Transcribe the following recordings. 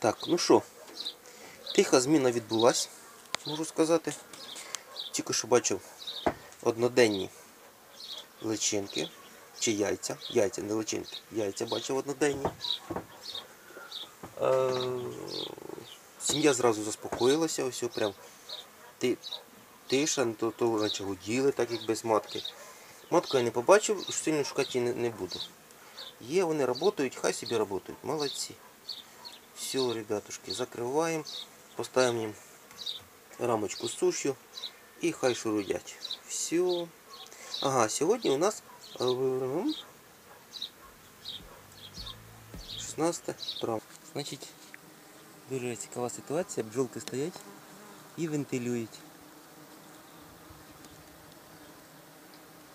Так, ну що, тиха зміна відбулась, можу сказати. Тільки що бачив одноденні личинки чи яйця. Яйця, не личинки. Яйця бачив одноденні. Е, Сім'я зразу заспокоїлася, ось прям ти, тиша, то, то наче гуділи, так як без матки. Матку я не побачив, сильно шукати її не буду. Є, вони працюють, хай собі працюють. Молодці. Все, ребятушки, закриваємо, поставимо їм рамочку з сушю і хай шурудять. Все. Ага, сьогодні у нас е, м, 16 травня. Значить, дуже цікава ситуація. Бджолки стоять і вентилюють.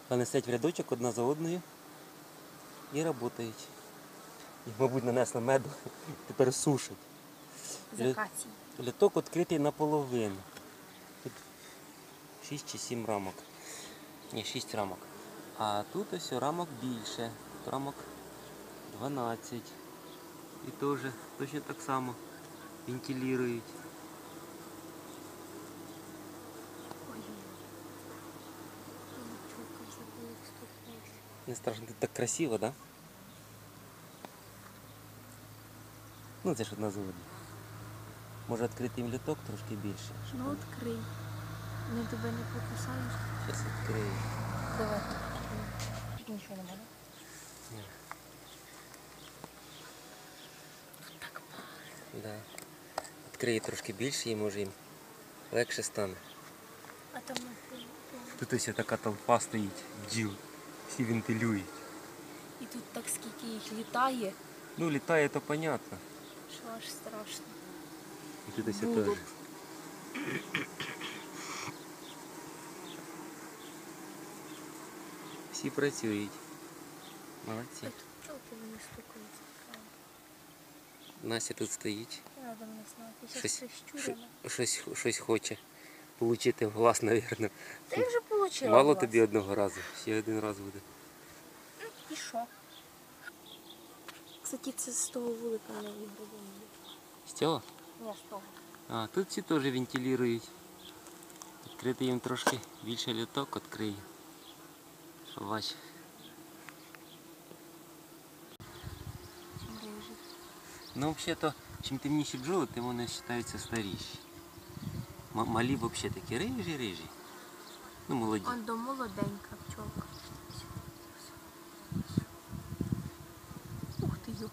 Вони сидять в рядочок одна за одною і працюють. Їх, мабуть, нанесли меду, тепер сушать. з. Літок відкритий наполовину. Тут 6 чи 7 рамок. Ні, 6 рамок. А тут ось рамок більше. Тут рамок 12. І теж точно так само вентилюють. Вступити. Не страшно, тут так красиво, да? Ну це ж одна заводі. Може відкрити їм літок трошки більше. щоб Ну відкрий. Вони тебе не покусають. Щас відкрию. Давай. Тут нічого немає. Да. Відкриє трошки більше і може їм легше стане. А там Тут ось така толпа стоїть, бджіл. Всі вентилюють. і тут так скільки їх літає, Ну, літає, то понятно. Що аж страшно. І тут ось теж. Всі працюють. Молодці. Пчелки вони стукаються. Настя тут стоїть. Треба мене знати. Щось, щось, щось, хоче. Получити в глаз, мабуть. Та я вже отримала. Мало тобі одного разу, ще один раз буде. І що? Кстати, це з того вулика не вигребені. З цього? Ні, з того. А, тут всі теж вентилюють. Відкрити їм трошки більше літок відкриє. Що бач. Рижий. Ну, взагалі-то, чим темніші бджоли, тим вони вважаються старіші. М- малі взагалі такі рижі-рижі. Ну, молоді. Он до молоденька пчелка. Ух ти йо.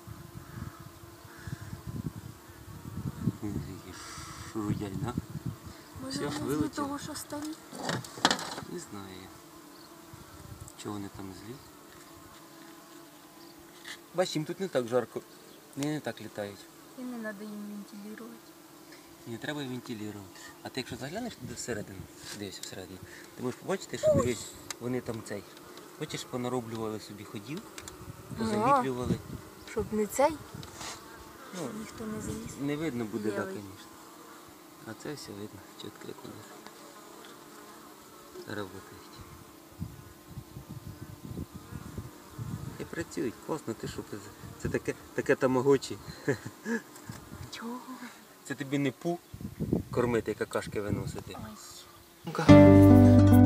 Такі Шурудять, да? Може вони того, що старі? Не знаю. Чого вони там злі? Бач, їм тут не так жарко. Вони не так літають. І не треба їм вентилювати. Не треба вентилювати. А ти якщо заглянеш туди всередину, дивись всередину, ти можеш побачити, що дивись, вони там цей. Бачиш, понароблювали собі ходів, позаліплювали. Щоб не цей, Ну, щоб ніхто не заліз. не видно буде, так, звісно. А це все видно, чітко них. Работають. І працюють, класно, ти що, це, це таке, таке тамагочі. Чого? Це тобі не пу кормити, какашки виносити. Ой.